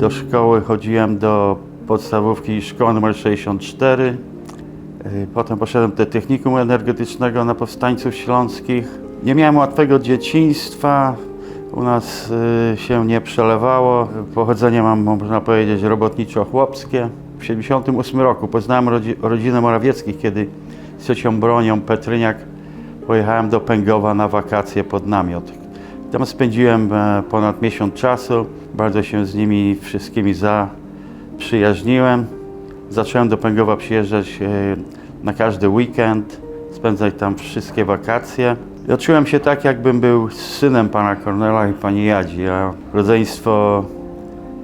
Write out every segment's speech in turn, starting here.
Do szkoły chodziłem do podstawówki szkoły nr 64. Y, Potem poszedłem do technikum energetycznego na Powstańców Śląskich. Nie miałem łatwego dzieciństwa. U nas y, się nie przelewało. Pochodzenie mam, można powiedzieć, robotniczo-chłopskie. W 1978 roku poznałem rodzi- rodzinę Morawieckich, kiedy z ciocią Bronią Petryniak pojechałem do Pęgowa na wakacje pod namiot. Tam spędziłem e, ponad miesiąc czasu. Bardzo się z nimi wszystkimi zaprzyjaźniłem. Zacząłem do Pęgowa przyjeżdżać e, na każdy weekend, spędzać tam wszystkie wakacje. I Czułem się tak, jakbym był synem pana Kornela i pani Jadzi, a rodzeństwo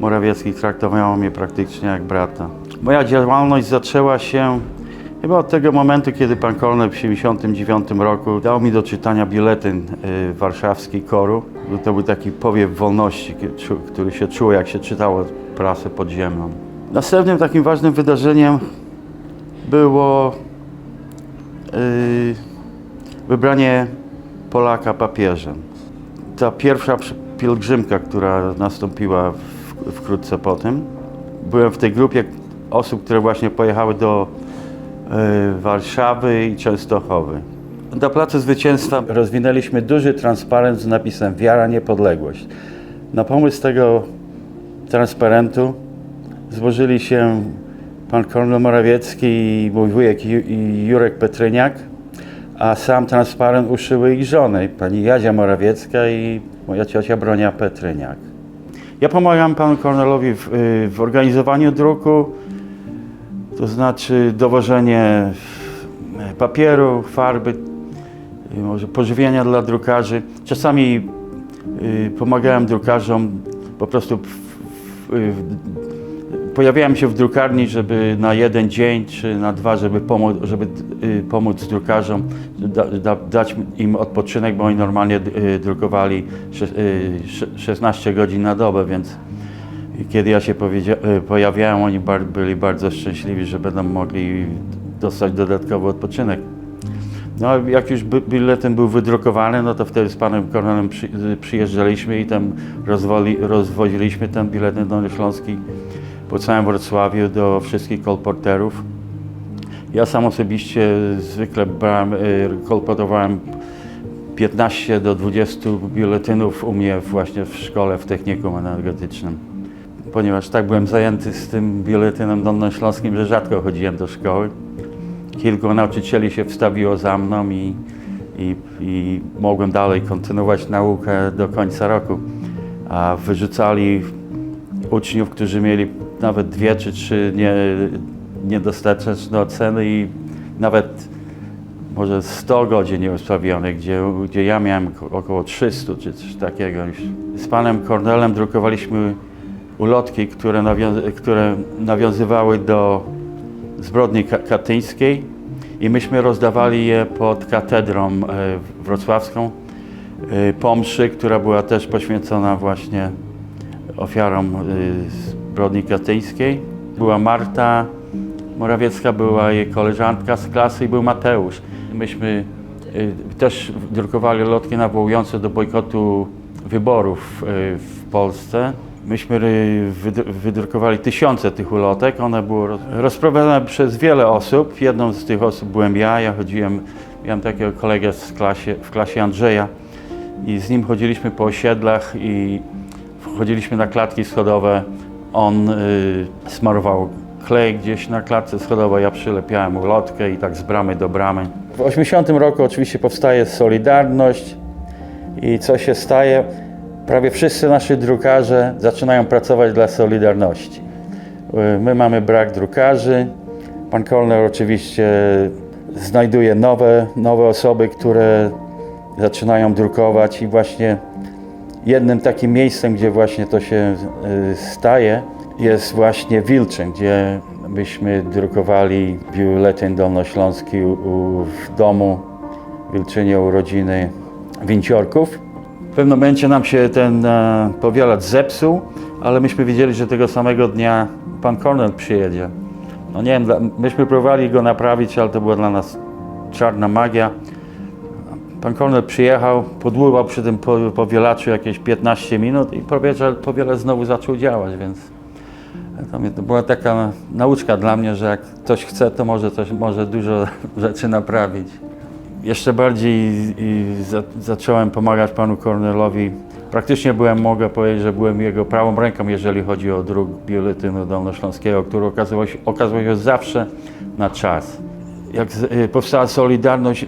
Morawieckich traktowało mnie praktycznie jak brata. Moja działalność zaczęła się chyba od tego momentu, kiedy pan Kornel w 1979 roku dał mi do czytania biuletyn y, warszawski koru. To był taki powiew wolności, który się czuło, jak się czytało prasę podziemną. Następnym takim ważnym wydarzeniem było y, wybranie Polaka papieżem. Ta pierwsza pielgrzymka, która nastąpiła wkrótce po tym, byłem w tej grupie osób, które właśnie pojechały do Warszawy i Częstochowy. Na Placu Zwycięstwa rozwinęliśmy duży transparent z napisem Wiara, Niepodległość. Na pomysł tego transparentu złożyli się pan Kornel Morawiecki i mój wujek Jurek Petryniak, a sam transparent uszyły ich żony, pani Jadzia Morawiecka i moja ciocia Bronia Petryniak. Ja pomagam panu Kornelowi w, y, w organizowaniu druku, to znaczy dowożenie y, papieru, farby, y, może pożywienia dla drukarzy. Czasami y, pomagałem drukarzom po prostu w, pojawiałem się w drukarni, żeby na jeden dzień czy na dwa, żeby pomóc, żeby, y, pomóc drukarzom, da, da, dać im odpoczynek, bo oni normalnie y, drukowali sze- y, sze- 16 godzin na dobę, więc kiedy ja się y, pojawiałem, oni byli bardzo szczęśliwi, że będą mogli dostać dodatkowy odpoczynek. No, jak już biuletyn był wydrukowany, no to wtedy z panem Kornelem przy, y, przyjeżdżaliśmy i tam rozwoli, rozwoziliśmy ten biuletyn dolnośląski po całym Wrocławiu do wszystkich kolporterów. Ja sam osobiście zwykle brałem, y, kolportowałem 15 do 20 biuletynów u mnie właśnie w szkole w technikum energetycznym. Ponieważ tak byłem zajęty z tym biuletynem dolnośląskim, że rzadko chodziłem do szkoły. Kilku nauczycieli się wstawiło za mną i, i, i mogłem dalej kontynuować naukę do końca roku. A wyrzucali uczniów, którzy mieli nawet dwie czy trzy nie, niedostateczne oceny i nawet może 100 godzin nieusławionych, gdzie, gdzie ja miałem ko- około 300 czy coś takiego. Z panem Kornelem drukowaliśmy ulotki, które, nawią- które nawiązywały do zbrodni ka- katyńskiej i myśmy rozdawali je pod katedrą e, wrocławską e, po mszy, która była też poświęcona właśnie ofiarom y, zbrodni katyńskiej. Była Marta Morawiecka, była jej koleżanka z klasy i był Mateusz. Myśmy też drukowali lotki nawołujące do bojkotu wyborów w Polsce. Myśmy wydru- wydrukowali tysiące tych ulotek. One były roz- rozprowadzone przez wiele osób. Jedną z tych osób byłem ja. Ja chodziłem, miałem takiego kolegę z klasie, w klasie Andrzeja i z nim chodziliśmy po osiedlach i wchodziliśmy na klatki schodowe. On y, smarował klej gdzieś na klatce schodowej, ja przylepiałem ulotkę i tak z bramy do bramy. W 80 roku oczywiście powstaje Solidarność i co się staje? Prawie wszyscy nasi drukarze zaczynają pracować dla Solidarności. Y, My mamy brak drukarzy. Pan Kolner oczywiście znajduje nowe, nowe osoby, które zaczynają drukować i właśnie jednym takim miejscem, gdzie właśnie to się y, staje, jest właśnie Wilczyn, gdzie byśmy drukowali biuletyn dolnośląski u, w domu Wilczynie u rodziny Winciorków. W pewnym momencie nam się ten e, powielacz zepsuł, ale myśmy wiedzieli, że tego samego dnia pan Kornel przyjedzie. No nie wiem, myśmy próbowali go naprawić, ale to była dla nas czarna magia. Pan Kornel przyjechał, podływał przy tym po- powielaczu jakieś 15 minut i powielacz, powielacz znowu zaczął działać, więc To, to była taka nauczka dla mnie, że jak ktoś chce, to może, coś, może dużo rzeczy naprawić. Jeszcze bardziej za, zacząłem pomagać panu Kornelowi. Praktycznie byłem, mogę powiedzieć, że byłem jego prawą ręką, jeżeli chodzi o druk biuletynu dolnośląskiego, który okazywał się, okazywał się zawsze na czas. Jak y, powstała Solidarność,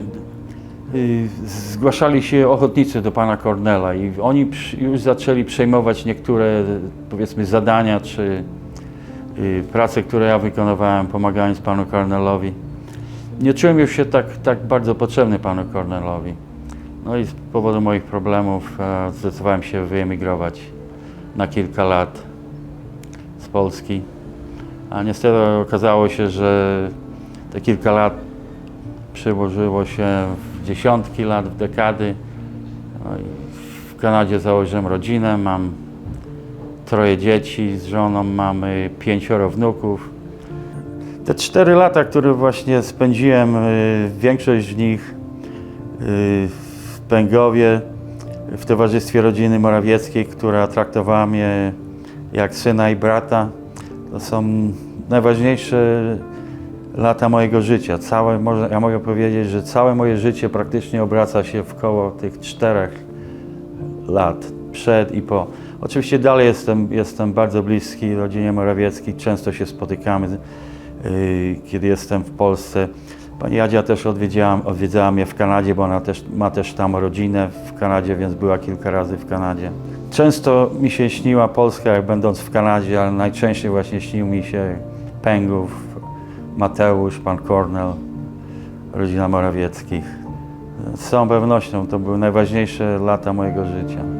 y, zgłaszali się ochotnicy do pana Kornela i oni już zaczęli przejmować niektóre, powiedzmy, zadania czy y, prace, które ja wykonywałem, pomagając panu Kornelowi. Nie czułem już się tak, tak bardzo potrzebny panu Kornelowi. No i z powodu moich problemów e, zdecydowałem się wyemigrować na kilka lat z Polski. A niestety okazało się, że te kilka lat przełożyło się w dziesiątki lat, w dekady. No w Kanadzie założyłem rodzinę, mam troje dzieci z żoną, mamy pięcioro wnuków. Te cztery lata, które właśnie spędziłem, y, większość z nich y, w Pęgowie, w towarzystwie rodziny Morawieckiej, która traktowała mnie jak syna i brata, to są najważniejsze lata mojego życia. Całe, ja mogę powiedzieć, że całe moje życie praktycznie obraca się w koło tych czterech lat, przed i po. Oczywiście dalej jestem, jestem bardzo bliski rodzinie Morawieckiej, często się spotykamy, kiedy jestem w Polsce. Pani Jadzia też odwiedzała mnie w Kanadzie, bo ona też, ma też tam rodzinę w Kanadzie, więc była kilka razy w Kanadzie. Często mi się śniła Polska, jak będąc w Kanadzie, ale najczęściej właśnie śnił mi się Pęgów, Mateusz, pan Kornel, rodzina Morawieckich. Z całą pewnością to były najważniejsze lata mojego życia.